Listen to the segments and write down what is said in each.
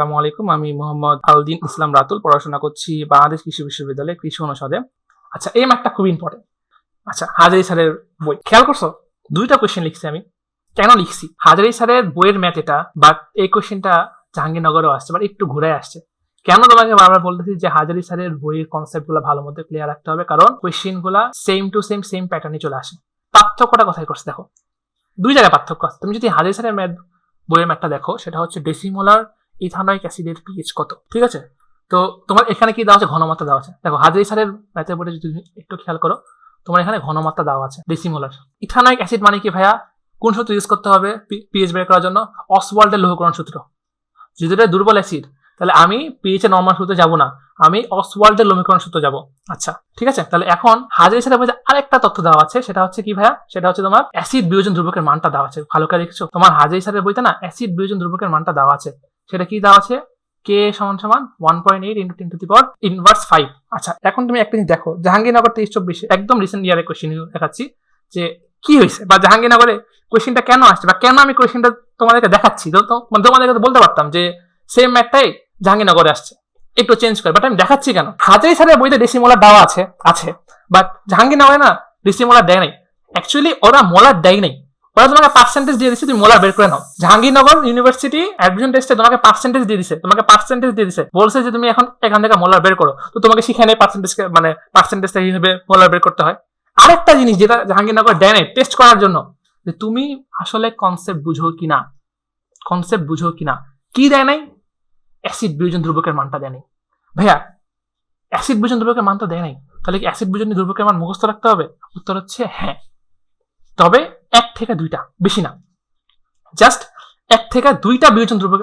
আসসালামু আলাইকুম। আমি মোহাম্মদ আলদিন ইসলাম রাতুল, পড়াশোনা করছি বাংলাদেশ কৃষি বিশ্ববিদ্যালয়ে কৃষি অনুষদে। আচ্ছা এই ম্যাথটা খুব ইম্পর্টেন্ট আচ্ছা হাজারি স্যারের বই। খেয়াল করছ? দুইটা কোয়েশ্চেন লিখছি আমি। কেন লিখছি? হাজারি স্যারের বইয়ের ম্যাথ এটা বাট এই কোয়েশ্চেনটা জাহাঙ্গীরনগরেও আসছে বাট একটু ঘুরে আসছে। কেন তোমাকে বারবার বলতেছি যে হাজারি স্যারের বইয়ের কনসেপ্টগুলো ভালো মতো ক্লিয়ার রাখতে হবে? কারণ কোয়েশ্চেনগুলা সেম টু সেম সেম প্যাটার্নে চলে আসে। পার্থক্যটা কোথায় করছে দেখো? দুই জায়গায় পার্থক্য আছে। তুমি যদি হাজারি স্যারের ম্যাথ বইয়ের ম্যাথটা দেখো, সেটা হচ্ছে ডেসিমোলার ইথানয়িক অ্যাসিডের পিএইচ কত? ঠিক আছে? তো তোমার এখানে কি দেওয়া আছে? ঘনমাত্রা দেওয়া আছে। দেখো, হাজারি স্যারের ম্যাথের বইটা যদি একটু খেয়াল করো, তোমার এখানে ঘনমাত্রা দেওয়া আছে ডেসিমোলার ইথানয়িক অ্যাসিড মানে কি ভাইয়া? কোন সূত্র ইউজ করতে হবে পিএইচ বের করার জন্য? অসওয়াল্ডের লৌহকরণ সূত্র। যদি এটা দুর্বল অ্যাসিড, তাহলে আমি পিএইচ এর নর্মাল সূত্রে যাব না। আমি অসওয়াল্ডের লৌহীকরণ সূত্র যাব। আচ্ছা ঠিক আছে? তাহলে এখন হাজারি স্যারের বইতে আরেকটা তথ্য দেওয়া আছে। সেটা হচ্ছে কি ভাইয়া? সেটা হচ্ছে তোমার অ্যাসিড বিয়োজন ধ্রুবকের মানটা দেওয়া আছে। ভালো করে দেখছ? তোমার হাজারি স্যারের বইতে না অ্যাসিড বিয়োজন ধ্রুবকের মানটা দেওয়া আছে। সেটা কি দেওয়া আছে? কে সমান সমান one point eight into ten to the power inverse five আচ্ছা এখন তুমি একটা জিনিস দেখো, জাহাঙ্গীরনগর তেইশ চব্বিশে একদম রিসেন্ট ইয়ারে কোশ্চেন দেখাচ্ছি, যে কি হয়েছে? বা জাহাঙ্গীরনগরে কোয়েশ্চেনটা কেন আসছে? বা কেন আমি কোয়েশ্চেনটা তোমাদেরকে দেখাচ্ছি? মানে তোমাদেরকে তো বলতে পারতাম যে সেম ম্যাথটাই জাহাঙ্গীরনগরে আসছে। একটু চেঞ্জ করে বাট আমি দেখাচ্ছি কেন? হাজারি স্যারের বইতে ডেসিমোলার দেওয়া আছে আছে বাট জাহাঙ্গীরনগরে না ডেসিমোলার দেয় নাই। অ্যাকচুয়ালি ওরা মোলার দেয় নাই। ওরা তোমাকে পার্সেন্টেজ দিয়ে দিচ্ছে তুমি মোলার বের করে নাও। জাহাঙ্গীরনগর ইউনিভার্সিটি অ্যাডমিশন টেস্টে তোমাকে পার্সেন্টেজ দিয়ে দিছে, তোমাকে পার্সেন্টেজ দিয়ে দিছে। বলছে যে তুমি এখন এখান থেকে মোলার বের করো। তো তোমাকে শিখে নেই পার্সেন্টেজ মানে পার্সেন্টেজটা হিসেবে মোলার বের করতে হয়। আরেকটা জিনিস যেটা জাহাঙ্গীরনগর দেয় টেস্ট করার জন্য, যে তুমি আসলে কনসেপ্ট বুঝো কিনা? কনসেপ্ট বুঝো কিনা? কি দেয় নাই? অ্যাসিড বিয়োজন ধ্রুবকের মানটা দেয় নাই। ভাইয়া অ্যাসিড বিয়োজন ধ্রুবকের মান তো দেয় নাই। তাহলে কি অ্যাসিড বিয়োজন ধ্রুবকের মান মুখস্থ রাখতে হবে? উত্তর হচ্ছে হ্যাঁ। তবে এক থেকে দুইটা, বেশি না। জাস্ট এক থেকে দুইটা বিয়োজন ধ্রুবক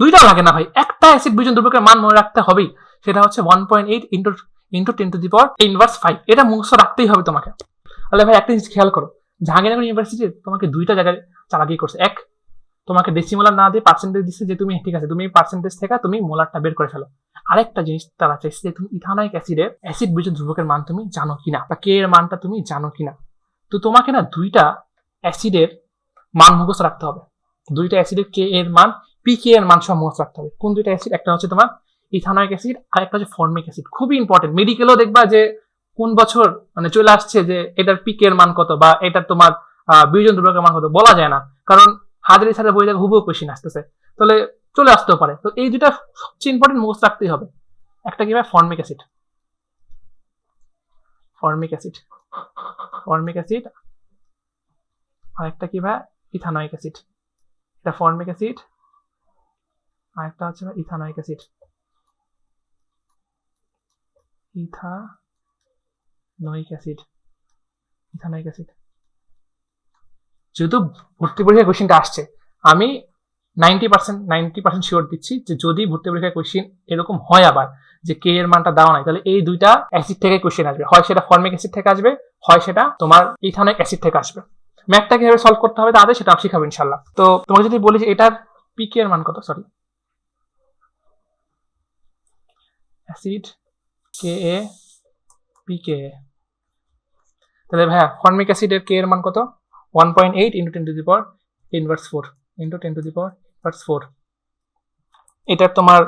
দুইটা লাগে না ভাই। একটা অ্যাসিড বিয়োজন ধ্রুবকের মান মনে রাখতে হবেই। সেটা হচ্ছে one point eight into into ten to the power inverse five এটা মুখস্থ রাখতেই হবে তোমাকে। তাহলে ভাই, একটা জিনিস খেয়াল করো। জাহাঙ্গীরনগর ইউনিভার্সিটি তোমাকে দুইটা জায়গায় চালাকি করছে। এক, তোমাকে ডেসিমোলার না দিয়ে পার্সেন্টেজ দিচ্ছে যে তুমি, ঠিক আছে, তুমি পার্সেন্টেজ থেকে তুমি মোলারটা বের করে ফেলো। আরেকটা জিনিস তারা চাইছে যে তুমি ইথানয়িক অ্যাসিডের অ্যাসিড বিজন ধ্রুবকের মান তুমি জানো কিনা, বা কে এর মানটা তুমি জানো কিনা। তো তোমাকে না দুইটা অ্যাসিডের মান মুখস্থ রাখতে হবে। দুইটা অ্যাসিডের কে এর মান পি কে এর মান সব মুখস্থ রাখতে হবে। কোন দুইটা অ্যাসিড? একটা হচ্ছে তোমার ইথানয়িক অ্যাসিড আর একটা হচ্ছে ফর্মিক অ্যাসিড খুবই ইম্পর্টেন্ট মেডিকেলও দেখবা যে কোন বছর মানে চলে আসছে যে এটার পিক এর মান কত বা এটার তোমার বিয়োজন ধ্রুবকের মান কত বলা যায় না। কারণ হাজারি স্যারের বই থেকে হুবহু কোশ্চিন আসতেছে। তাহলে চলে আসতেও পারে। তো এই দুটা সবচেয়ে ইম্পর্টেন্ট মুখস্থ রাখতেই হবে। একটা কি formic acid formic acid formic acid আর একটা কি ভাই? Ethanoic acid. এটা ফর্মিক অ্যাসিড আর একটা হচ্ছে ethanoic acid. Ethanoic acid ethanoic acid. যেহেতু ভর্তি পরীক্ষায় কোশ্চিনটা আসছে, আমি ninety percent ninety percent sure দিচ্ছি যে যদি ভর্তি পরীক্ষায় কোশ্চিন এরকম হয় আবার যে কে এর মানটা দেওয়া নাই, তাহলে এই দুইটা অ্যাসিড থেকে কোশ্চিন আসবে। হয় সেটা ফর্মিক অ্যাসিড থেকে আসবে, হয় সেটা তোমার ইথানিক অ্যাসিড থেকে আসবে। ম্যাথটা কীভাবে সলভ করতে হবে তাদের সেটা শিখাবো ইনশাল্লাহ তো তোমাকে যদি বলি যে এটার পিকে এর মান কত? সরি অ্যাসিড কে এ পিকে তাহলে ভাইয়া ফর্মিক অ্যাসিডের কে এর মান কত? One point eight into ten to the power inverse four into ten to the power inverse four এটা তোমার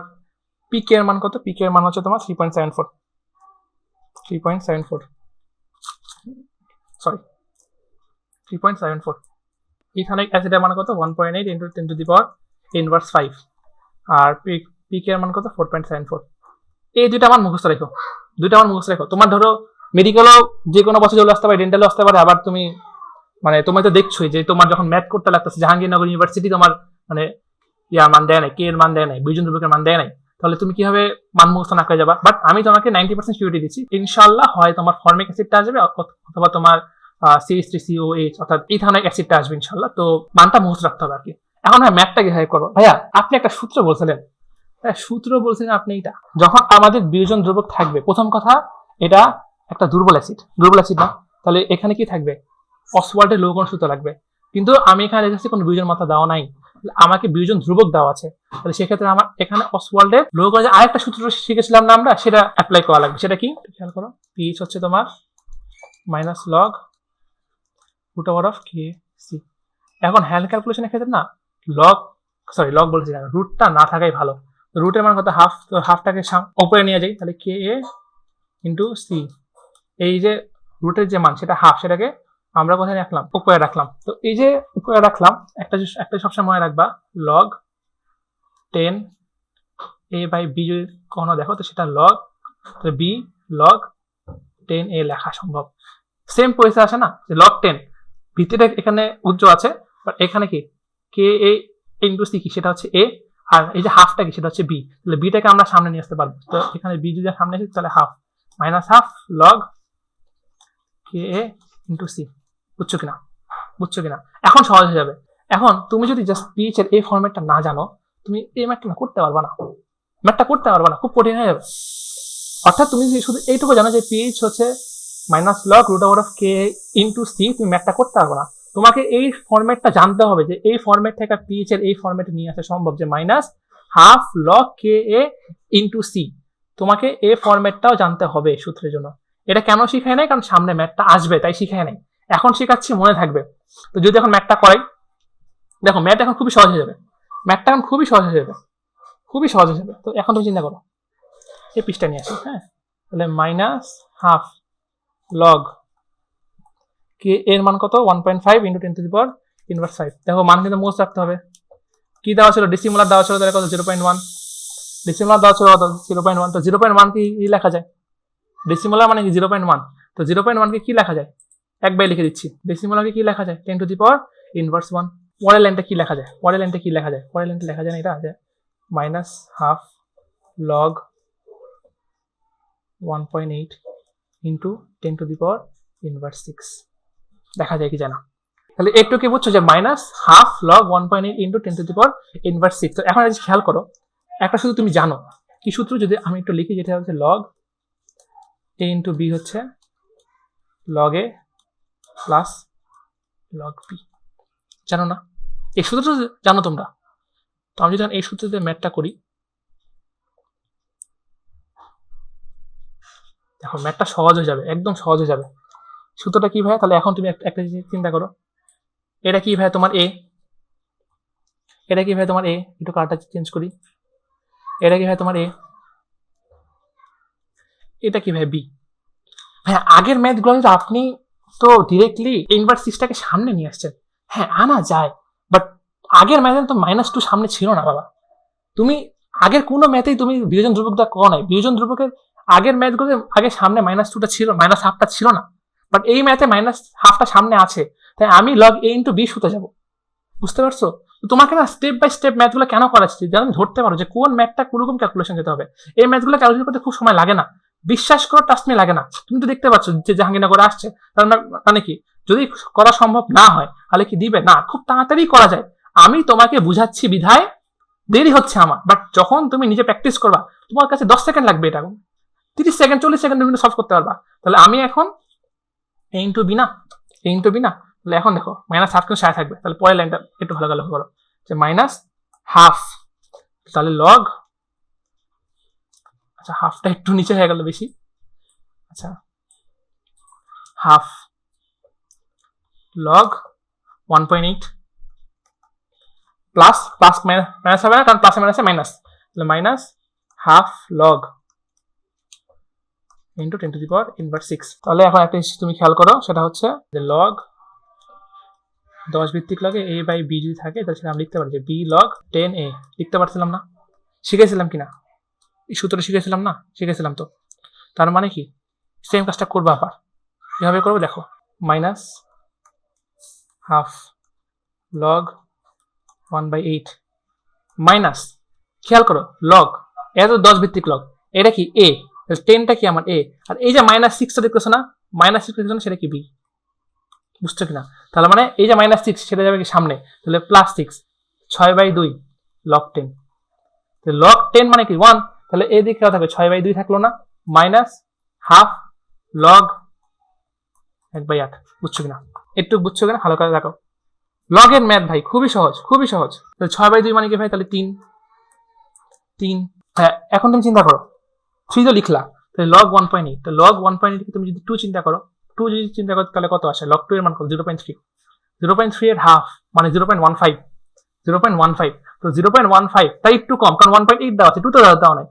পিকে এর মান কত? পিকে এর মান হচ্ছে তোমার three point seven four three point seven four sorry three point seven four ethanoic অ্যাসিডের মান কত? One point eight into ten to the power inverse five R pK এর মান কত? ফোর পয়েন্ট সেভেন ফোর এই দুইটা আমার মুখস্থ রেখো। দুইটা আমার মুখস্থ রেখো। তোমার ধরো মেডিকেলও যে কোনো বছর চলে আসতে পারে ডেন্টালও আসতে পারে। আবার তুমি মানে তোমার তো দেখছোই যে তোমার যখন ম্যাথ করতে লাগতেছে, জাহাঙ্গীরনগর ইউনিভার্সিটি তোমার মানে ইয়া মান দেয় নাই কে এর মান দেয় নাই বিজন রূপকের মান দেয় নাই। তাহলে তুমি কীভাবে মান মুখস্থ না করে যাবা? বাট আমি তোমাকে নাইনটি পার্সেন্ট সিউরিটি দিচ্ছি। ইনশাল্লাহ হয় তোমার ফর্মিক অ্যাসিডটা আসবে অথবা তোমার সিএস থ্রি সিও এইচ অর্থাৎ ইথানিক অ্যাসিডটা আসবে ইনশাল্লাহ তো মানটা মুখস্থ রাখতে হবে আর কি এখন হ্যাঁ ম্যাথটা কীভাবে করব? ভাইয়া, আপনি একটা সূত্র বলছিলেন। হ্যাঁ সূত্র বলছিলেন আপনি এটা যখন আমাদের বিয়োজন দ্রবক থাকবে, প্রথম কথা, এটা একটা দুর্বল অ্যাসিড দুর্বল অ্যাসিড না? তাহলে এখানে কি থাকবে? অসওয়াল্ডের লৌকণ সূত্র লাগবে। কিন্তু আমি এখানে দেখেছি কোনো বিয়োজন মাত্রা দেওয়া নাই। আমাকে বিয়োজন ধ্রুবক দেওয়া আছে। তাহলে সেক্ষেত্রে আমার এখানে অসওয়াল্ডের লৌকণ যে আরেকটা সূত্র শিখেছিলাম না আমরা, সেটা অ্যাপ্লাই করা লাগবে। সেটা কি? খেয়াল করো। পিএইচ হচ্ছে তোমার minus log root over of K C এখন হ্যান্ড ক্যালকুলেশনের ক্ষেত্রে না লগ সরি লগ বলছি না রুটটা না থাকাই ভালো। রুটের মান কত? হাফ হাফটাকে উপরে নিয়ে যাই, তাহলে কে এ ইন্টু সি এই যে রুটের যে মান, সেটা হাফ সেটাকে আমরা কোথায় রাখলাম? উপরে রাখলাম। তো এই যে উপরে রাখলাম, একটা একটা সবসময় মনে রাখবা log ten A by B যদি কখনো দেখো, তো সেটা log B log ten A লেখা সম্ভব। সেম পয়সা আসে না? যে লগ টেন ভিতরে এখানে উজ্জ্বল আছে এখানে কি? কে এ ইন্টু সি কি? সেটা হচ্ছে এ আর এই যে হাফটা কি? সেটা হচ্ছে বি তাহলে বিটাকে আমরা সামনে নিয়ে আসতে পারব। তো এখানে বি যদি সামনে আসি, তাহলে half minus half log K A into C বুঝছ কিনা? বুঝছ কিনা? এখন সহজ হয়ে যাবে। এখন তুমি যদি জাস্ট পিএইচ এর এই ফরম্যাটটা না জানো, তুমি এই ম্যাথটা না করতে পারবা না। ম্যাথটা করতে পারবা না, খুব কঠিন হয়ে যাবে। অর্থাৎ তুমি যদি শুধু এইটুকু জানো যে পিএইচ হচ্ছে minus log root over of K into C তুমি ম্যাথটা করতে পারবে না। তোমাকে এই ফরম্যাটটা জানতে হবে যে এই ফরম্যাট থেকে পিএইচ এর এই ফরম্যাটে নিয়ে আসা সম্ভব যে minus half log K A into C তোমাকে এই ফরম্যাটটাও জানতে হবে সূত্রের জন্য। এটা কেন শিখায় নাই? কারণ সামনে ম্যাথটা আসবে, তাই শিখায় নাই। এখন শেখাচ্ছি, মনে থাকবে। তো যদি এখন ম্যাথটা করাই, দেখো ম্যাথ এখন খুবই সহজ হয়ে যাবে। ম্যাথটা এখন খুবই সহজ হয়ে যাবে। খুবই সহজ হয়ে যাবে। তো এখন তুমি চিন্তা করো, এই পিসটা নিয়ে আসি হ্যাঁ? তাহলে মাইনাস হাফ লগ কে এর মান কত? One point five into ten to the power inverse five দেখো মান কিন্তু মোস্ট রাখতে হবে। কি দেওয়া ছিল? ডিসিমুলার দেওয়া ছিল তাহলে কত? জিরো পয়েন্ট ওয়ান ডিসিমুলার দেওয়া ছিল কত? জিরো পয়েন্ট ওয়ান তো জিরো পয়েন্ট ওয়ান কি লেখা যায়? ডিসিমুলার মানে কি? জিরো পয়েন্ট ওয়ান তো জিরো পয়েন্ট ওয়ানকে কি লেখা যায়? এক বাই লিখে দিচ্ছি। ডেসিমুলারকে কি লেখা যায়? Ten to the power inverse one পরের লাইনটা কি লেখা যায়? পরের লাইনটা কি লেখা যায়? পরের লাইনটা লেখা যায় না, এটা আছে minus half log one point eight into ten to the power inverse six দেখা যায় কি জানা তাহলে একটু কি বুঝছ যে minus half log one point eight into ten to the power inverse six তো এখন খেয়াল করো, একটা শুধু তুমি জানো, কি সূত্র যদি আমি একটু লিখি, যেটা হচ্ছে লগ এ ইন্টু বি হচ্ছে log A plus log B জানো না? এই সূত্রটা জানো তোমরা? তো আমি যদি এই সূত্রতে ম্যাথটা করি, দেখো ম্যাথটা সহজ হয়ে যাবে, একদম সহজ হয়ে যাবে। সূত্রটা কি ভাই তাহলে এখন তুমি একটা জিনিস চিন্তা করো। এটা কি ভাই তোমার এ এটা কি ভাই তোমার এ একটু কারটা চেঞ্জ করি। এটা কি ভাই তোমার এ এটা কি ভাই বি ভাই আগের ম্যাথগুলো কিন্তু আপনি তো ডিরেক্টলি ইনভার্স সিক্সটাকে সামনে নিয়ে আসছেন হ্যাঁ আনা যায় বাট আগের ম্যাথে তো মাইনাস টু সামনে ছিল না বাবা। তুমি আগের কোনো ম্যাথেই তুমি বিয়োজন ধ্রুবকটা ক নাই। বিয়োজন ধ্রুবকের আগের ম্যাথগুলোতে আগে সামনে মাইনাস টুটা ছিল মাইনাস হাফটা ছিল না। বাট এই ম্যাথে মাইনাস হাফটা সামনে আছে। তাই আমি লগ এ ইন্টু বি শুতে যাব। বুঝতে পারছ? তোমাকে না স্টেপ বাই স্টেপ ম্যাথগুলো কেন করাচ্ছি? যেন ধরতে পারো যে কোন ম্যাথটা কোনরকম ক্যালকুলেশন যেতে হবে। এই ম্যাথগুলো ক্যালকুলেট করতে খুব সময় লাগে না। বিশ্বাস করো টাস্ট মি লাগে না। তুমি তো দেখতে পাচ্ছ যে জাহাঙ্গীরনগরে আসছে, তার মানে- মানে কি? যদি করা সম্ভব না হয়, তাহলে কি দিবে? না, খুব তাড়াতাড়ি করা যায়। আমি তোমাকে বুঝাচ্ছি বিধায়, দেরি হচ্ছে আমার। বাট যখন তুমি নিজে প্র্যাকটিস করবা, তোমার কাছে দশ সেকেন্ড লাগবে এটা। তিরিশ সেকেন্ড চল্লিশ সেকেন্ড তুমি সলভ করতে পারবা। তাহলে আমি এখন এ ইন্টু বি না? এ ইন্টু বি না? তাহলে এখন দেখো মাইনাস হাফ কিন্তু সাথে থাকবে। তাহলে পরের লাইনটা একটু ভালো ভালো করো। যে মাইনাস হাফ তাহলে লগ আচ্ছা হাফটা একটু নিচে হয়ে গেল বেশি। আচ্ছা half log one point eight plus plus minus হবে না, কারণ প্লাসে মাইনাসে মাইনাস তাহলে minus half log into ten to the power inverse six তাহলে এখন একটা তুমি খেয়াল করো, সেটা হচ্ছে যে লগ দশ ভিত্তিক লগে এ বাই বি যদি থাকে, তাহলে সেটা আমি লিখতে পারি যে বি লগ টেন এ লিখতে পারছিলাম না? শিখেছিলাম কিনা? এই সূত্রটা শিখেছিলাম না? শিখেছিলাম তো। তার মানে কি? সেম কাজটা করব আবার। এভাবে করব, দেখো। Minus half log one by eight minus খেয়াল করো লগ এটা তো দশ ভিত্তিক লগ এটা কি? এ টেনটা কি আমার এ আর এই যে মাইনাস সিক্সটা দেখতেছো না? মাইনাস সিক্স দেখতেছো না, সেটা কি বি বুঝছ কিনা? তাহলে মানে এই যে মাইনাস সিক্স সেটা যাবে কি সামনে? তাহলে প্লাস সিক্স ছয় বাই দুই লগ টেন লগ টেন মানে কি? ওয়ান তাহলে এই দিকে থাকবে ছয় বাই দুই থাকল না। মাইনাস হাফ লগ এক বাই আট। বুঝছ কিনা? একটু বুঝছ কিনা? ভালো করে দেখো লগের ম্যাথ ভাই, খুবই সহজ খুবই সহজ। তাহলে ছয় বাই দুই মানে কি ভাই? তাহলে তিন। তিন। হ্যাঁ এখন তুমি চিন্তা করো। থ্রি তো লিখলা। তাহলে লগ ওয়ান পয়েন্ট এইট তো লগ ওয়ান পয়েন্ট এইট তুমি যদি টু চিন্তা করো টু যদি চিন্তা করো, তাহলে কত আসে? লগ টু এর মান কত? Zero point three zero point three এর হাফ মানে zero point one five zero point one five তো জিরো পয়েন্ট ওয়ান ফাইভ তাই একটু কম, কারণ ওয়ান পয়েন্ট এইট দেওয়া আছে টু তো দেওয়া নাই।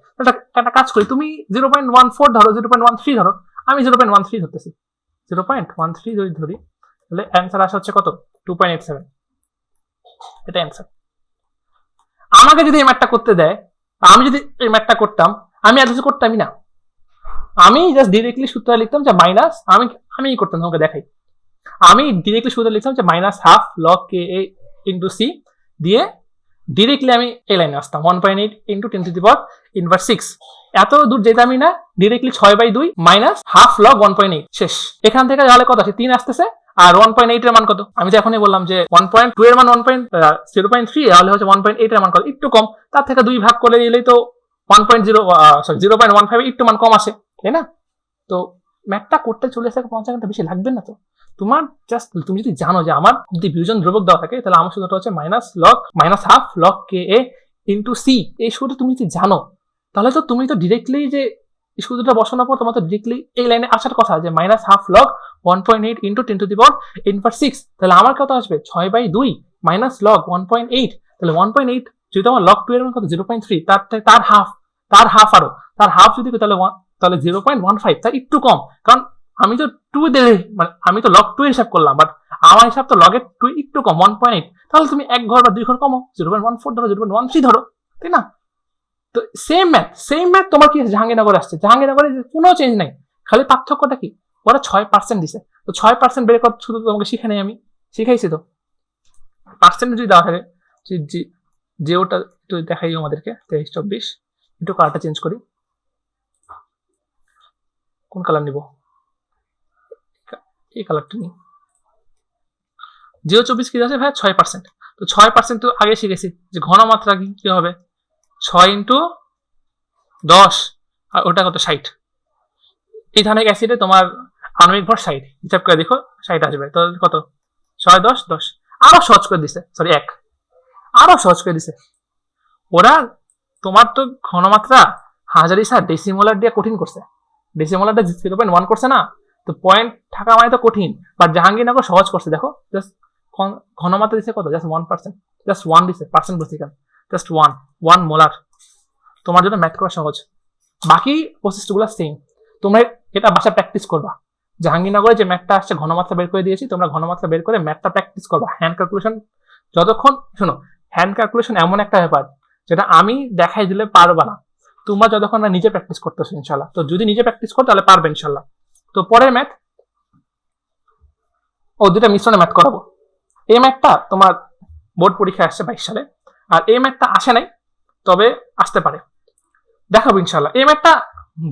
একটা কাজ করি, তুমি জিরো পয়েন্ট ওয়ান ফোর ধরো জিরো পয়েন্ট ওয়ান থ্রি ধরো, আমি জিরো পয়েন্ট ওয়ান থ্রি ধরতেছি। জিরো পয়েন্ট ওয়ান থ্রি যদি ধরি, তাহলে অ্যান্সার আসা হচ্ছে কত? টু পয়েন্ট এইট সেভেন এটা অ্যান্সার আমাকে যদি এই ম্যাথটা করতে দেয়, আমি যদি এই ম্যাথটা করতাম, আমি এত কিছু করতামই না। আমি জাস্ট ডিরেক্টলি সূত্র লিখতাম যে মাইনাস আমি আমি করতাম তোমাকে দেখাই। আমি ডিরেক্টলি সূত্র লিখতাম যে minus half log K A into C দিয়ে ডিরেক্টলি আমি এই লাইনে আসতাম। One point eight into ten to the power inverse six এত দূর যেতামই না ডিরেক্টলি ছয় বাই দুই minus half log one point eight শেষ। এখান থেকে তাহলে কত আছে তিন আসতেছে। আর ওয়ান পয়েন্ট এইট এর মান কত? আমি তো এখনই বললাম যে ওয়ান পয়েন্ট টু এর মান one point zero point three তাহলে হচ্ছে ওয়ান পয়েন্ট এইট এর মান কত? একটু কম। তার থেকে দুই ভাগ করে দিলেই তো one point zero sorry zero point one five একটু মান কম আসে। তাই না? তো ম্যাথটা করতে চলে এসে পঞ্চাশ ঘণ্টা বেশি লাগবে না তো? তোমার জাস্ট তুমি যদি জানো যে আমার যদি বিয়োজন ধ্রুবক দেওয়া থাকে, তাহলে আমার সূত্রটা হচ্ছে minus log minus half log K A into C এই সূত্র তুমি যদি জানো, তাহলে তো তুমি তো ডিরেক্টলি যে সূত্রটা বসানোর পর তোমার তো ডিরেক্টলি এই লাইনে আসার কথা যে minus half log one point eight into ten to the power inverse six তাহলে আমার কত আসবে? ছয় বাই দুই minus log one point eight তাহলে ওয়ান পয়েন্ট এইট যদি আমার লক টু এর কত? জিরো পয়েন্ট থ্রি তার তার হাফ তার হাফ আরও। তার হাফ যদি, তাহলে তাহলে জিরো পয়েন্ট ওয়ান ফাইভ তার একটু কম। কারণ আমি তো টু দিয়ে মানে আমি তো লগ টু হিসাব করলাম বাট আমার হিসাব তো লগের টু একটু কম ওয়ান পয়েন্ট এইট তাহলে তুমি এক ঘর বা দুই ঘর কমো জিরো পয়েন্ট ওয়ান ফোর ধরো জিরো পয়েন্ট ওয়ান থ্রি ধরো, তাই না? তো সেম ম্যাথ সেম ম্যাথ তোমার কি? জাহাঙ্গীরনগরে আসছে। জাহাঙ্গীরনগরে কোনো চেঞ্জ নাই। খালি পার্থক্যটা কি? ওরা ছয় পার্সেন্ট দিছে। তো ছয় পার্সেন্ট বের কর, শুধু তোমাকে শিখে নেই আমি। শিখাইছি তো। পার্সেন্ট যদি দেওয়া থাকে, যে ওটা একটু দেখাই আমাদেরকে, তেইশ, চব্বিশ। একটু কালারটা চেঞ্জ করি। কোন কালার নিব? এই কালারটা নিই। জিরো চব্বিশ কি আছে ভাই? ছয় পার্সেন্ট তো ছয় পার্সেন্ট তো আগে শিখেছি যে ঘনমাত্রা কি হবে? ছয় ইন্টু দশ, আর ওটা কত? ষাট। এই ধানিক অ্যাসিডে তোমার আণবিক ভর ষাট। হিসাব করে দেখো, ষাট আসবে। তো কত? ছয়, দশ দশ। আরও সহজ করে দিছে সরি এক। আরও সহজ করে দিছে। ওরা তোমার তো ঘনমাত্রা হাজারি স্যার ডেসিমোলার দিয়ে কঠিন করছে। ডেসিমোলারটা জিরো পয়েন্ট ওয়ান করছে না। তো পয়েন্ট থাকা মানে তো কঠিন বাট জাহাঙ্গীরনগর সহজ করছে, দেখো জাস্ট ঘনমাত্রা দিছে কত? Just one percent just one দিছে পার্সেন্ট কেন জাস্ট ওয়ান ওয়ান মোলার তোমার জন্য ম্যাথ করা সহজ। বাকি প্রসেসগুলো সেম তোমরা এটা বাসা প্র্যাকটিস করবা। জাহাঙ্গীরনগরে যে ম্যাথটা আসছে, ঘনমাত্রা বের করে দিয়েছি, তোমরা ঘনমাত্রা বের করে ম্যাথটা প্র্যাকটিস করবা। হ্যান্ড ক্যালকুলেশন যতক্ষণ, শোনো হ্যান্ড ক্যালকুলেশন এমন একটা ব্যাপার, যেটা আমি দেখাই দিলে পারবা না। তোমরা যতক্ষণ না নিজে প্র্যাকটিস করতেছো ইনশাল্লাহ তো যদি নিজে প্র্যাকটিস করো, তাহলে পারবে ইনশাল্লাহ তো পরের ম্যাথ ও দুটা মিশ্রণে ম্যাথ করাবো। এই ম্যাথটা তোমার বোর্ড পরীক্ষা আসছে বাইশ সালে, আর এই ম্যাথটা আসে নাই, তবে আসতে পারে। দেখাবো ইনশাল্লাহ এই ম্যাথটা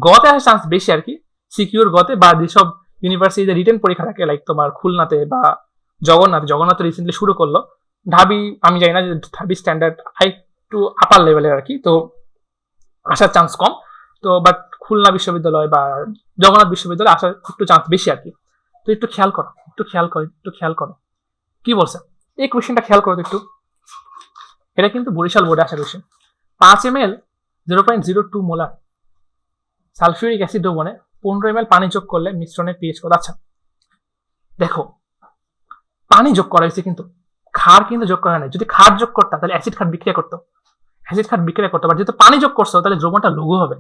গতে আসার চান্স বেশি আর কি। সিকিউর গতে বা যেসব ইউনিভার্সিটিতে রিটেন পরীক্ষা থাকে লাইক তোমার খুলনাতে বা জগন্নাথ জগন্নাথ রিসেন্টলি শুরু করল, ঢাবি, আমি জানি না যে ঢাবি স্ট্যান্ডার্ড হাই টু আপার লেভেলের আর কি, তো আসার চান্স কম। তো বাট খুলনা বিশ্ববিদ্যালয় বা জগন্নাথ বিশ্ববিদ্যালয় আসার একটু চান্স বেশি আর কি। তো একটু খেয়াল করো, একটু খেয়াল করো, একটু খেয়াল করো। কি বলছে? এই কোয়েশ্চেনটা খেয়াল করো একটু। এটা কিন্তু বরিশাল বোর্ডে আসা কোয়েশ্চেন পাঁচ M L zero point zero two molar sulphuric acid দ্রবণে পনেরো এম এল পানি যোগ করলে মিশ্রণের পিএইচ কত? আচ্ছা দেখো, পানি যোগ করা হয়েছে কিন্তু খার কিন্তু যোগ করা নাই যদি খার যোগ করতা, তাহলে অ্যাসিড খাট বিক্রিয়া করতো। অ্যাসিড খাট বিক্রিয়া করতে পারে যেহেতু পানি যোগ করছ, তাহলে দ্রবণটা লঘু হবে।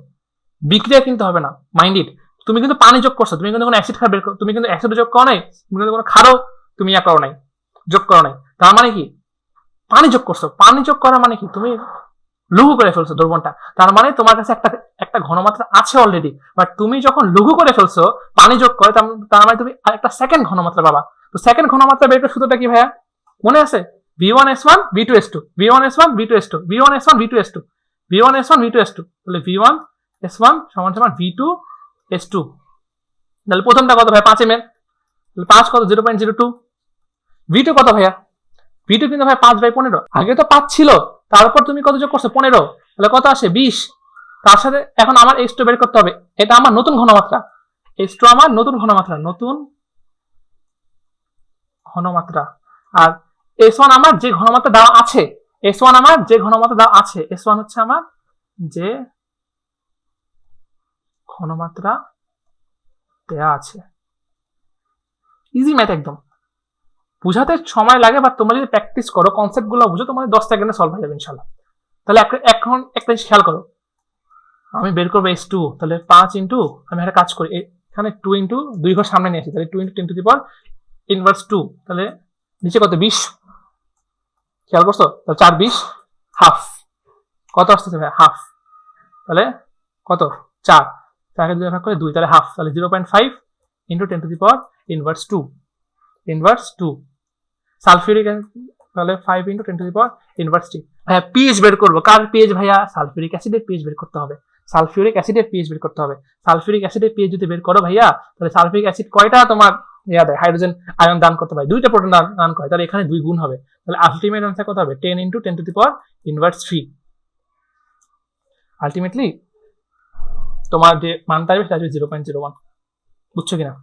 বিক্রিয়া কিন্তু হবে না মাইন্ডেড তুমি কিন্তু পানি যোগ করছ, তুমি কিন্তু কোনো অ্যাসিড খার বের করো, তুমি কিন্তু অ্যাসিড যোগ করো নাই, তুমি কিন্তু কোনো খারও তুমি ইয়া করো নাই, যোগ করো নাই। তার মানে কি? পানি যোগ করছ, পানি যোগ করা মানে কি? তুমি লঘু করে ফেলছো দ্রবণটা। তার মানে তোমার কাছে একটা একটা ঘনমাত্রা আছে অলরেডি বাট তুমি যখন লঘু করে ফেলছো, পানি যোগ করে, তার- মানে তুমি আরেকটা সেকেন্ড ঘনমাত্রা পাবা। তো সেকেন্ড ঘনমাত্রা বের করে সূত্রটা কি ভাইয়া? মনে আছে? V one S one V two S two V one S one V two S two V one S one V two S two V one S one V two S two তাহলে V one S one সমান সমান V two S two তাহলে প্রথমটা কত ভাই পাঁচ M L পাঁচ কত? Zero point zero two V two কত ভাইয়া? ভি টু কিন্তু ভাই পাঁচ বাই পনেরো। আগে তো পাঁচ ছিল। তারপর তুমি কত যোগ করছ? পনেরো। তাহলে কত আসে? বিশ। তার সাথে এখন আমার এক্স টু বের করতে হবে। এটা আমার নতুন ঘনমাত্রা। এক্স টু আমার নতুন ঘনমাত্রা। নতুন ঘনমাত্রা। আর এস ওয়ান আমার যে ঘনমাত্রা দেওয়া আছে এস ওয়ান আমার যে ঘনমাত্রা দেওয়া আছে এস ওয়ান হচ্ছে আমার যে ঘনমাত্রা দেয়া আছে। ইজি ম্যাথ একদম। বুঝাতে সময় লাগে বা তোমরা যদি প্র্যাকটিস করো কনসেপ্টগুলো বুঝো, তোমাদের দশ সেকেন্ডে সলভ হয়ে যাবে ইনশাল্লাহ। তাহলে এখন একটা খেয়াল করো। আমি বের করব এস টু তাহলে পাঁচ ইন্টু আমি একটা কাজ করি, এখানে টু ইন্টু দুই ঘর সামনে নিয়ে আসি, তাহলে two into ten to the power inverse two তাহলে নিচে কত বিশ? খেয়াল করছ? তাহলে চার বিশ হাফ কত আসতেছে হাফ তাহলে কত? চার। চারকে দুই ভাগ করে দুই, তাহলে হাফ তাহলে zero point five into ten to the power inverse two inverse two sulphuric তাহলে five into ten to the power inverse টি হ্যাঁ পিএইচ বের করব। কার পিএইচ ভাইয়া? সালফিউরিক অ্যাসিডের পিএইচ বের করতে হবে। সালফিউরিক অ্যাসিডের পিএইচ বের করতে হবে। সালফিউরিক অ্যাসিডের পিএইচ যদি বের করো ভাইয়া, তাহলে সালফিউরিক অ্যাসিড কয়টা তোমার ইয়া দেয়? হাইড্রোজেন আয়ন দান করতে পারে। দুইটা প্রোটন দান করে। তাহলে এখানে দুই গুণ হবে। তাহলে আলটিমেট আনসার কত হবে? Ten into ten to the power inverse three ultimately তোমার যে মানটা আসবে সেটা আসবে জিরো পয়েন্ট জিরো ওয়ান বুঝছ কিনা?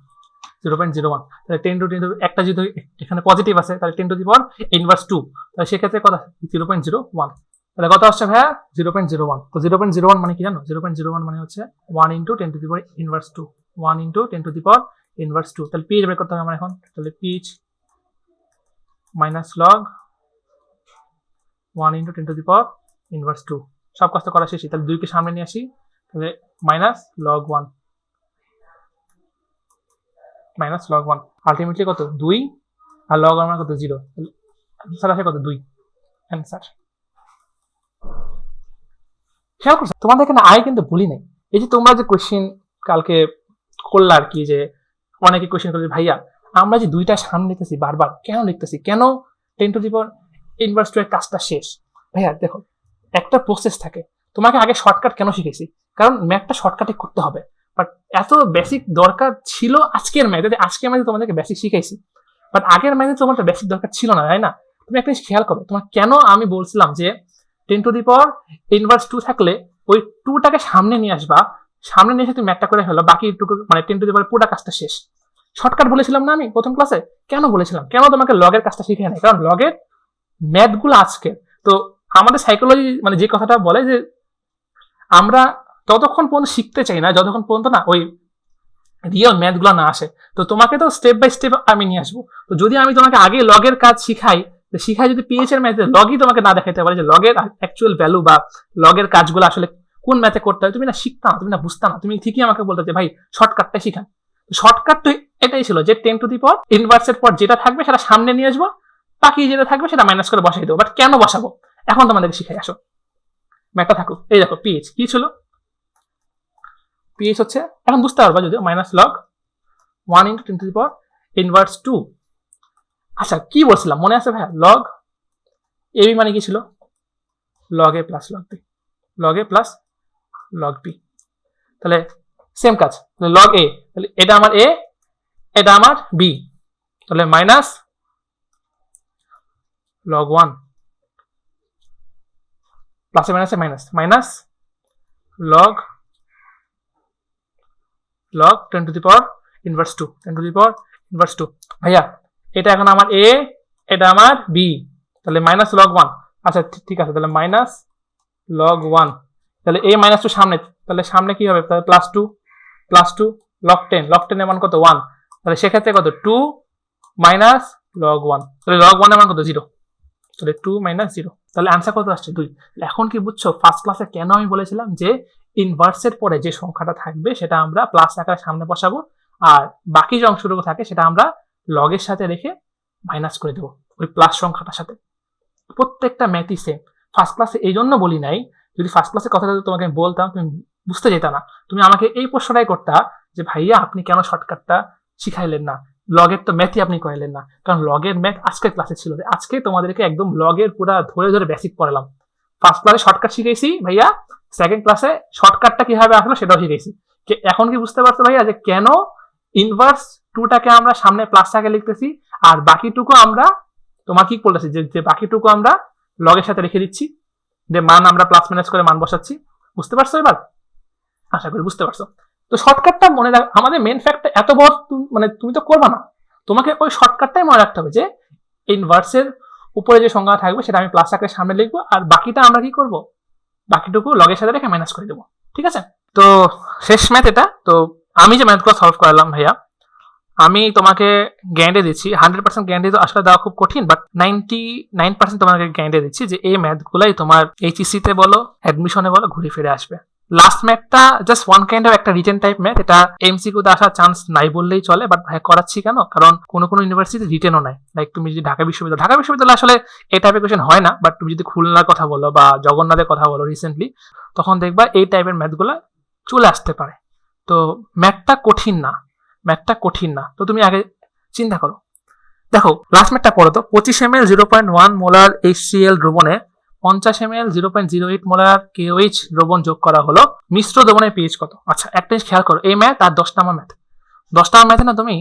জিরো পয়েন্ট জিরো ওয়ান তাহলে টেন টু টেন টু একটা যদি এখানে পজিটিভ আছে তাহলে ten to the power inverse two তাহলে সেক্ষেত্রে কত জিরো পয়েন্ট জিরো ওয়ান তাহলে কত আসছে ভাইয়া? জিরো পয়েন্ট জিরো ওয়ান তো জিরো পয়েন্ট জিরো ওয়ান মানে কি জানো? জিরো পয়েন্ট জিরো ওয়ান মানে হচ্ছে one into ten to the power inverse two one into ten to the power inverse two তাহলে পিএইচ বের করতে হবে আমার এখন। তাহলে pH minus log one into ten to the power inverse two সব কাজটা করা শেষই। তাহলে দুইকে সামনে নিয়ে আসি। তাহলে minus log one minus log one ultimately কত? দুই আর লগ আমার কত? জিরো অ্যান্সার আসে কত? দুই. অ্যান্সার খেয়াল করছ? তোমাদের এখানে আয় কিন্তু ভুলি নাই। এই যে তোমরা যে কোশ্চেন কালকে করলে আর কি, যে অনেকে কোশ্চেন করবে ভাইয়া, আমরা যে দুইটা সামনে লিখতেছি বারবার, কেন লিখতেছি? কেন ten to the power inverse two কাজটা শেষ? ভাইয়া, দেখো, একটা প্রসেস থাকে। তোমাকে আগে শর্টকাট কেন শিখেছি? কারণ ম্যাথটা শর্টকাটে করতে হবে। বাট এত বেসিক দরকার ছিল আজকের ম্যাথে আজকের ম্যাথে তোমাদেরকে বেসিক শিখাইছি। বাট আগের ম্যাথে তোমার বেসিক দরকার ছিল না, তাই না? তুমি একটা জিনিস খেয়াল করো, তোমার কেন আমি বলছিলাম যে ten to the power inverse two থাকলে ওই টুটাকে সামনে নিয়ে আসবা, সামনে নিয়ে এসে তুমি ম্যাথটা করে ফেলো, বাকি টুকু মানে টেন টু দি পাওয়ার পুরোটা কাজটা শেষ। শর্টকাট বলেছিলাম না আমি প্রথম ক্লাসে কেন বলেছিলাম? কেন তোমাকে লগের কাজটা শিখে নেই? কারণ লগের ম্যাথগুলো আজকে তো আমাদের সাইকোলজি মানে যে কথাটা বলে যে আমরা ততক্ষণ পর্যন্ত শিখতে চাই না, যতক্ষণ পর্যন্ত না ওই রিয়েল ম্যাথগুলো না আসে, তো তোমাকে তো স্টেপ বাই স্টেপ আমি নিয়ে আসব। তো যদি আমি তোমাকে আগে লগের কাজ শিখাই শিখাই যদি পিএইচ এর ম্যাথে লগই তোমাকে না দেখাতে পারে যে লগের অ্যাকচুয়াল ভ্যালু বা লগের কাজগুলো আসলে কোন ম্যাথে করতে হয়, তুমি না শিখতা না, তুমি না বুঝতা না। তুমি ঠিকই আমাকে বলতে যে, ভাই শর্টকাটটা শিখান। শর্টকাট তো এটাই ছিল যে টেন টু দি পর ইনভার্সের পর যেটা থাকবে সেটা সামনে নিয়ে আসব, বাকি যেটা থাকবে সেটা মাইনাস করে বসাই দেবো। বাট কেন বসাবো? এখন তোমাদেরকে শিখাই, আসো। ম্যাথটা থাকুক। এই দেখো পিএইচ কি ছিল? পিএইচ হচ্ছে, এখন বুঝতে পারবা যদিও minus log one into ten to the power inverse two আচ্ছা কি বলছিলাম? মনে আছে ভাইয়া? লগ এ বি মানে কি ছিল? Log A plus log B log A plus log B তাহলে সেম কাজ। লগ এ তাহলে এটা আমার এ এটা আমার বি তাহলে মাইনাস লগ ওয়ান প্লাসে মাইনাসে minus minus log log ten to the power inverse two ten to the power inverse two ভাইয়া, এটা এখন আমার এ এটা আমার বি তাহলে মাইনাস লগ ওয়ান আচ্ছা ঠিক- আছে, তাহলে মাইনাস লগ ওয়ান তাহলে এ মাইনাস টু সামনে, তাহলে সামনে কি হবে? তাহলে plus two plus two log ten log টেনের মান কত? ওয়ান তাহলে সেক্ষেত্রে কত? টু মাইনাস লগ ওয়ান তাহলে লগ ওয়ানের মান কত? জিরো তাহলে টু মাইনাস জিরো তাহলে আনসার কত আসছে? দুই। এখন কি বুঝছ? ফার্স্ট ক্লাসে কেন আমি বলেছিলাম যে ইনভার্সের পরে যে সংখ্যাটা থাকবে, সেটা আমরা প্লাস আকারে সামনে বসাবো, আর বাকি যে অংশটুকু থাকে সেটা আমরা লগের সাথে রেখে মাইনাস করে দেবো ওই প্লাস সংখ্যাটার সাথে। প্রত্যেকটা ম্যাথই সেম ফার্স্ট ক্লাসে এই জন্য বলি নাই, যদি ফার্স্ট ক্লাসে কথাটা তোমাকে আমি বলতাম, তুমি বুঝতে যেত না। তুমি আমাকে এই প্রশ্নটাই করতা যে, ভাইয়া, আপনি কেন শর্টকাটটা শিখাইলেন না? লগের তো ম্যাথই আপনি করাইলেন না। কারণ লগের ম্যাথ আজকের ক্লাসে ছিল। আজকে তোমাদেরকে একদম লগের পুরা ধরে ধরে বেসিক পড়ালাম। ফার্স্ট ক্লাসে শর্টকাট শিখেছি, ভাইয়া সেকেন্ড ক্লাসে শর্টকাটটা কীভাবে আসলো সেটাও শিখেছি। এখন কি বুঝতে পারছ ভাইয়া যে কেন ইনভার্স টুটাকে আমরা সামনে প্লাসটাকে লিখতেছি আর বাকিটুকু আমরা তোমার কি বলতেছি যে বাকিটুকু আমরা লগের সাথে রেখে দিচ্ছি, যে মান আমরা প্লাস মাইনাস করে মান বসাচ্ছি। বুঝতে পারছ এবার? আশা করি বুঝতে পারছ। তো শর্টকাটটা মনে রাখ আমাদের মেন ফ্যাক্টর এত বড় মানে তুমি তো করবা না। তোমাকে ওই শর্টকাটটাই মনে রাখতে হবে যে ইনভার্সের উপরে যে সংজ্ঞা থাকবে সেটা আমি প্লাস আকারে সামনে লিখব আর বাকিটা আমরা কি করব? বাকিটুকু লগের সাথে রেখে মাইনাস করে দেবো। ঠিক আছে? তো শেষ ম্যাথ এটা। তো আমি যে ম্যাথগুলো সলভ করালাম ভাইয়া, আমি তোমাকে গ্যান্ডে দিচ্ছি হান্ড্রেড পার্সেন্ট গ্যান্ডে তো আসলে দেওয়া খুব কঠিন বাট নাইনটি নাইন পার্সেন্ট তোমাকে গ্যারান্টি দিচ্ছি যে এই ম্যাথগুলাই তোমার এইচএসিতে বলো অ্যাডমিশনে বলো, ঘুরে ফিরে আসবে। লাস্ট ম্যাথটা জাস্ট ওয়ান কাইন্ড অফ একটা রিটেন টাইপ ম্যাথ এটা এমসিকিউতে আসার চান্স নাই বললেই চলে বাট ভাই করাচ্ছি কেন? কারণ কোনো কোনো ইউনিভার্সিটি রিটেনও নাই। লাইক তুমি যদি ঢাকা বিশ্ববিদ্যালয় ঢাকা বিশ্ববিদ্যালয় আসলে এই টাইপের কোয়েশন হয় না বাট তুমি যদি খুলনার কথা বলো বা জগন্নাথের কথা বলো রিসেন্টলি তখন দেখবা এই টাইপের ম্যাথগুলো চলে আসতে পারে। তো ম্যাথটা কঠিন না ম্যাথটা কঠিন না। তো তুমি আগে চিন্তা করো। দেখো লাস্ট ম্যাথটা পড়ো তো, পঁচিশ M L zero point one molar H C L দ্রবণে পঞ্চাশ M L zero point zero eight molar KOH দ্রবণ যোগ করা হলো। মিশ্র দ্রবণের পিএইচ কত? আচ্ছা একটা জিনিস খেয়াল করো, এই ম্যাথ আর দশ নাম্বার ম্যাথ দশ নাম্বার ম্যাথে না তুমি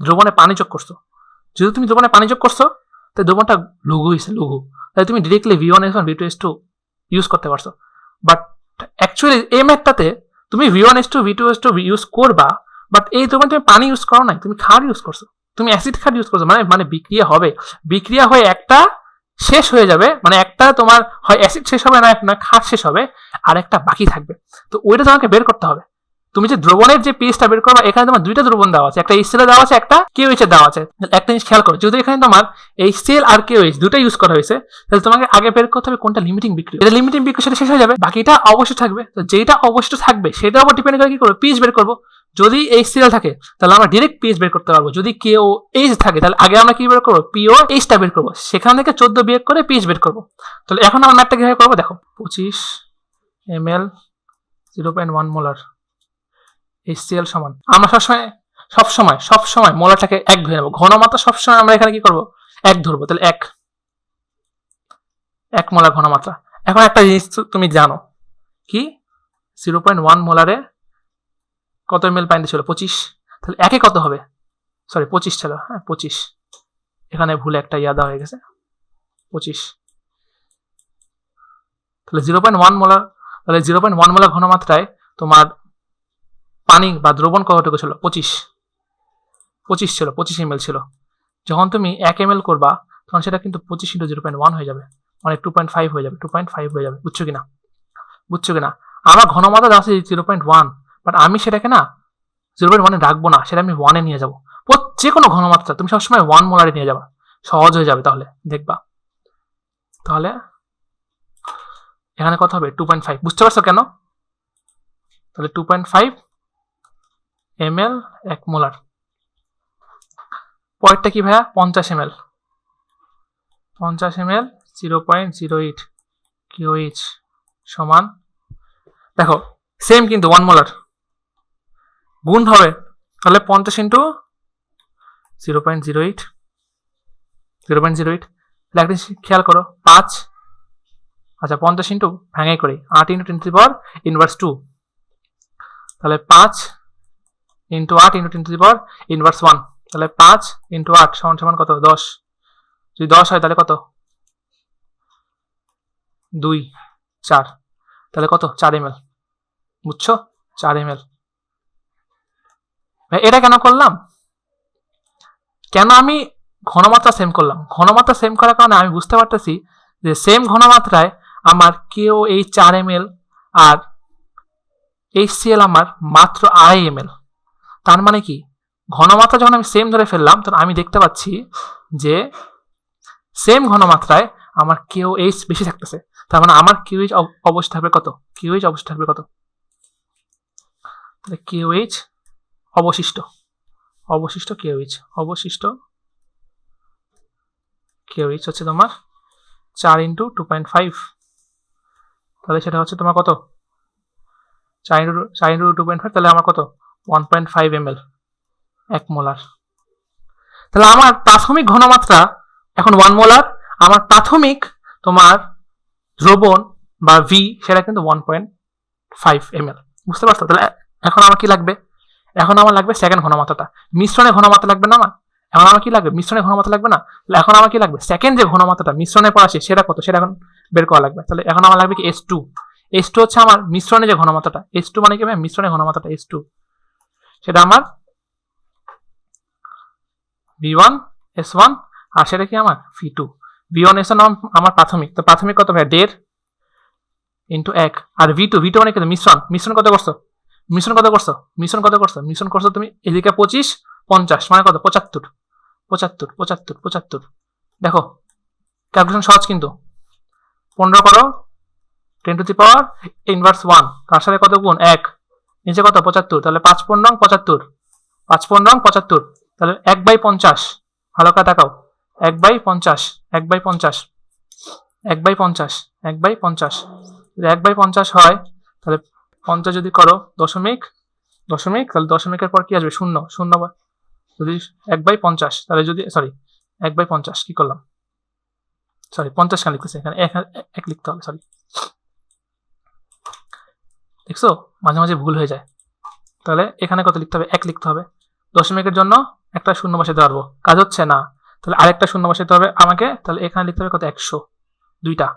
দ্রবণে পানি যোগ করছ। যদি তুমি দ্রবণে পানি যোগ করছ তো দ্রবণটা লঘু হয়েছে লঘু। তাই তুমি directly V one S one V two S two use করতে পারছ। বাট অ্যাকচুয়ালি এই ম্যাথটাতে তুমি V one S two V two S two use করবা বাট এই দ্রবণ তুমি পানি ইউজ করো নাই, তুমি খার ইউজ করছ। তুমি অ্যাসিড খার ইউজ করছ মানে মানে বিক্রিয়া হবে। বিক্রিয়া হয়ে একটা শেষ হয়ে যাবে মানে একটা তোমার হয় অ্যাসিড শেষ হবে না না খার শেষ হবে, আর একটা বাকি থাকবে। তো ওইটা তোমাকে বের করতে হবে। তুমি যে দ্রবণের যে পিসটা বের করবা, এখানে তোমার দুইটা দ্রবণ দেওয়া আছে। একটা এইচসিএল দেওয়া আছে, একটা কেওএইচ দেওয়া আছে। একটা জিনিস খেয়াল করো, যদি এখানে তোমার এইচসিএল আর কেওএইচ দুটো ইউজ করা হয়েছে, তাহলে তোমাকে আগে বের করতে হবে কোনটা লিমিটিং বিক্রি এটা লিমিটিং বিক্রি সেটা শেষ হয়ে যাবে, বাকিটা অবশ্যই থাকবে। তো যেটা অবশ্যই থাকবে, সেটার উপর ডিপেন্ড করে কি করব? পিস বের করব। যদি এইচ সিরিয়াল থাকে, তাহলে আমরা ডিরেক্ট পিএইচ বের করতে পারব। যদি কে ও এইচ থাকে, তাহলে আগে আমরা কি বের করব? পিও এইচটা বের করব। সেখান থেকে চোদ্দ বিয়োগ করে পিএইচ বের করব। তাহলে এখন আমরা ম্যাথটা কীভাবে করব? দেখো, পঁচিশ M L zero point one molar H Cl সমান। আমরা সবসময় সবসময় সবসময় মোলারটাকে এক ধরে নেব। ঘনমাত্রা সবসময় আমরা এখানে কি করব? এক ধরবো। তাহলে এক এক মোলার ঘনমাত্রা এখন একটা জিনিস তুমি জানো, কি? জিরো পয়েন্ট ওয়ান মোলারে কত এম এল পানি ছিল? পঁচিশ। তাহলে একে কত হবে? সরি পঁচিশ ছিল। হ্যাঁ পঁচিশ। এখানে ভুলে একটা ইয়াদা হয়ে গেছে। পঁচিশ। তাহলে জিরো পয়েন্ট ওয়ান মোলার তাহলে জিরো পয়েন্ট ওয়ান মোলার ঘনমাত্রায় তোমার পানি বা দ্রবণ কতটুকু ছিল? পঁচিশ। পঁচিশ ছিল, পঁচিশ এম ছিল। যখন তুমি এক এম করবা, তখন সেটা কিন্তু পঁচিশ ইন্টু জিরো পয়েন্ট ওয়ান হয়ে যাবে। মানে টু পয়েন্ট ফাইভ হয়ে যাবে টু পয়েন্ট ফাইভ হয়ে যাবে। বুঝছ কিনা? বুঝছ কিনা? আমার ঘনমাত্রা দেওয়া আছে জিরো পয়েন্ট ওয়ান বাট আমি সেটাকে না জিরো পয়েন্ট ওয়ানে রাখব না, সেটা আমি ওয়ানে নিয়ে যাব। যে কোনো ঘনমাত্রা, তুমি সবসময় ওয়ান মোলারে নিয়ে যাবা। সহজ হয়ে যাবে তাহলে, দেখবা। তাহলে এখানে কত হবে? টু পয়েন্ট ফাইভ বুঝতে পারছ কেন? তাহলে two point five M L এক মোলার পয়েন্টটা কি ভাইয়া? পঞ্চাশ এম এল পঞ্চাশ M L zero point zero eight কিউএইচ সমান। দেখো সেম কিন্তু ওয়ান মোলার গুণ হবে। তাহলে পঞ্চাশ into zero point zero eight zero point zero eight জিনিস খেয়াল করো, পাঁচ আচ্ছা পঞ্চাশ ইন্টু ভেঙে করি, আট into ten power inverse two তাহলে পাঁচ ইন্টু আট into ten power inverse one তাহলে পাঁচ ইন্টু আট সমান সমান কত? দশ। যদি দশ হয় তাহলে কত? দুই, চার। তাহলে কত? চার এম এল বুঝছ? চার এম এল এটা কেন করলাম? কেন আমি ঘনমাত্রা সেম করলাম? ঘনমাত্রা সেম করার কারণে আমি বুঝতে পারতেছি যে সেম ঘনমাত্রায় আমার কেউ এই চার M R H C L আমার মাত্র আড়াই এম তার মানে কি? ঘনমাত্রা যখন আমি সেম ধরে ফেললাম, তখন আমি দেখতে পাচ্ছি যে সেম ঘনমাত্রায় আমার কেউ এইচ বেশি থাকতেছে। তার মানে আমার কিউ এইচ অবশ্যই থাকবে কত? কিউ এইচ অবশ্যই থাকবে কত? তাহলে কিউ এইচ অবশিষ্ট। অবশিষ্ট কেউইচ অবশিষ্ট কেউইচ হচ্ছে তোমার চার ইন্টু টু পয়েন্ট ফাইভ তাহলে সেটা হচ্ছে তোমার কত? চার ইন্টু চার ইন্টু টু পয়েন্ট ফাইভ তাহলে আমার কত? One point five M L এক মোলার। তাহলে আমার প্রাথমিক ঘনমাত্রা এখন ওয়ান মোলার আমার প্রাথমিক তোমার দ্রবণ বা ভি সেটা কিন্তু one point five M L বুঝতে পারছ? তাহলে এখন আমার কি লাগবে? এখন আমার লাগবে সেকেন্ড ঘনমাত্রাটা। মিশ্রণের ঘনমাত্রা লাগবে না আমার? এখন আমার কি লাগবে? মিশ্রণের ঘনমাত্রা লাগবে না? এখন আমার কি লাগবে? সেকেন্ড যে ঘনমাত্রাটা, মিশ্রণের পর আসে, সেটা কত? সেটা এখন বের করা লাগবে। তাহলে এখন আমার লাগবে কি? এস টু এস টু হচ্ছে আমার মিশ্রণের যে ঘনমাত্রাটা। এস টু মানে কি ভাই? মিশ্রণের ঘনমাত্রাটা এস টু সেটা আমার ভি ওয়ান এস ওয়ান আর সেটা কি আমার? V two V one S one আমার প্রাথমিক। তো প্রাথমিক কত ভাই? দেড় ইন্টু এক। আর ভি টু ভি টু মানে কি? মিশ্রণ। মিশ্রণ কত করছ? মিশ্রণ কত করছ? মিশ্রণ কত করছ? মিশ্রণ করছ তুমি এদিকে পঁচিশ, পঞ্চাশ মানে কত? পঁচাত্তর। পঁচাত্তর পঁচাত্তর পঁচাত্তর। দেখো ক্যালকুলেশন সহজ কিন্তু। পনেরো করো ten to the power inverse one তার সাথে কত গুণ? এক। নিচে কত? পঁচাত্তর। তাহলে পাঁচ পনেরো রং পঁচাত্তর। পাঁচ পনেরো রং পঁচাত্তর। তাহলে এক বাই পঞ্চাশ। ভালো করে তাকাও। এক বাই পঞ্চাশ, এক বাই পঞ্চাশ, এক বাই পঞ্চাশ, এক বাই পঞ্চাশ। যদি এক বাই পঞ্চাশ হয়, তাহলে পঞ্চাশ যদি করো দশমিক দশমিক, তাহলে দশমিকের পর কি আসবে? শূন্য শূন্য যদি এক বাই পঞ্চাশ, তাহলে যদি সরি এক বাই পঞ্চাশ, কি করলাম? সরি পঞ্চাশ খান লিখতেছে? এখানে এক এক লিখতে হবে সরি দেখছ? মাঝে মাঝে ভুল হয়ে যায়। তাহলে এখানে কত লিখতে হবে? এক লিখতে হবে। দশমিকের জন্য একটা শূন্য বসাতে পারব। কাজ হচ্ছে না। তাহলে আরেকটা শূন্য বসাতে হবে আমাকে। তাহলে এখানে লিখতে হবে কত? একশো। দুইটা।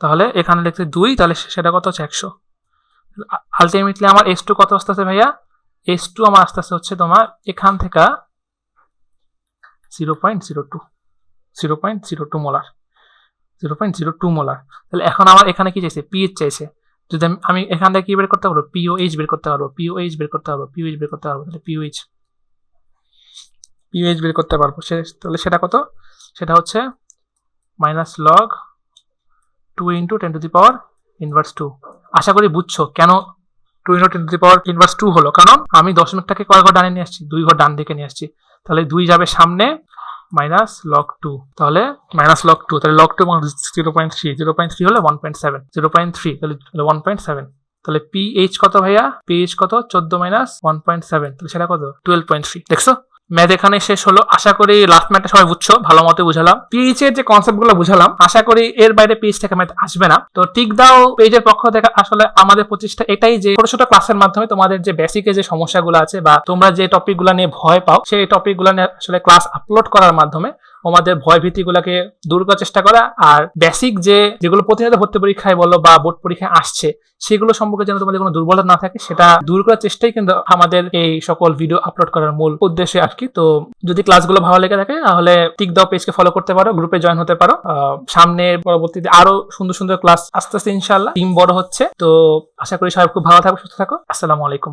তাহলে এখানে লিখতে দুই, তাহলে সেটা কত হচ্ছে? একশো। আলটিমেটলি আমার এস টু কত আসতেছে ভাইয়া? এস টু আমার আস্তে আস্তে হচ্ছে তোমার এখান থেকে zero point zero two zero point zero two molar zero point zero two molar তাহলে এখন আমার এখানে কি চাইছে? পিএইচ চাইছে। যদি আমি- এখান থেকে কি বের করতে পারব? পিওএইচ বের করতে পারব। পিওএইচ বের করতে পারব। পিওএইচ বের করতে পারব। তাহলে পিওএইচ পিওএইচ বের করতে পারব। সে, তাহলে সেটা কত? সেটা হচ্ছে minus log two into ten to the power inverse two আশা করি বুঝছ কেন two into ten to power inverse two হলো। কারণ আমি দশমিকটাকে কয় ঘর ডানে নিয়ে আসছি, দুই ঘর ডান দিকে নিয়ে আসছি। তাহলে দুই যাবে সামনে মাইনাস লক টু তাহলে মাইনাস লক টু তাহলে লক টু এবং zero point three zero point three হলে one point seven zero point three তাহলে ওয়ান পয়েন্ট সেভেন তাহলে পিএইচ কত ভাইয়া? পিএইচ কত? চোদ্দ মাইনাস ওয়ান পয়েন্ট সেভেন তাহলে সেটা কত? টুয়েলভ পয়েন্ট থ্রি দেখছ? ম্যাথ এখানে শেষ হলো। আশা করি লাস্ট ম্যাথটা সবাই বুঝছ, ভালো মতো বুঝালাম। পিএইচ এর যে কনসেপ্টগুলো বুঝালাম, আশা করি এর বাইরে পিচ থেকে ম্যাথ আসবে না। তো টিক দাও পেজের পক্ষ থেকে আসলে আমাদের প্রচেষ্টা এটাই যে ছোট ছোট ক্লাসের মাধ্যমে তোমাদের যে বেসিকে যে সমস্যাগুলো আছে বা তোমরা যে টপিকগুলো নিয়ে ভয় পাও, সেই টপিকগুলো নিয়ে আসলে ক্লাস আপলোড করার মাধ্যমে তোমাদের ভয় ভীতিগুলোকে দূর করার চেষ্টা করা। আর বেসিক যে যেগুলো প্রতিনিয়ত ভর্তি পরীক্ষায় বলো বা বোর্ড পরীক্ষায় আসছে, সেগুলো সম্পর্কে যেন তোমাদের কোনো দুর্বলতা না থাকে, সেটা দূর করার চেষ্টাই কিন্তু আমাদের এই সকল ভিডিও আপলোড করার মূল উদ্দেশ্য আর কি। তো যদি ক্লাসগুলো ভালো লেগে থাকে, তাহলে টিক দাও পেজকে ফলো করতে পারো গ্রুপে জয়েন হতে পারো। সামনে পরবর্তীতে আরও সুন্দর সুন্দর ক্লাস আস্তে আস্তে ইনশাল্লাহ টিম বড় হচ্ছে। তো আশা করি সবাই খুব ভালো থাকো, সুস্থ থাকো। আসসালামু আলাইকুম।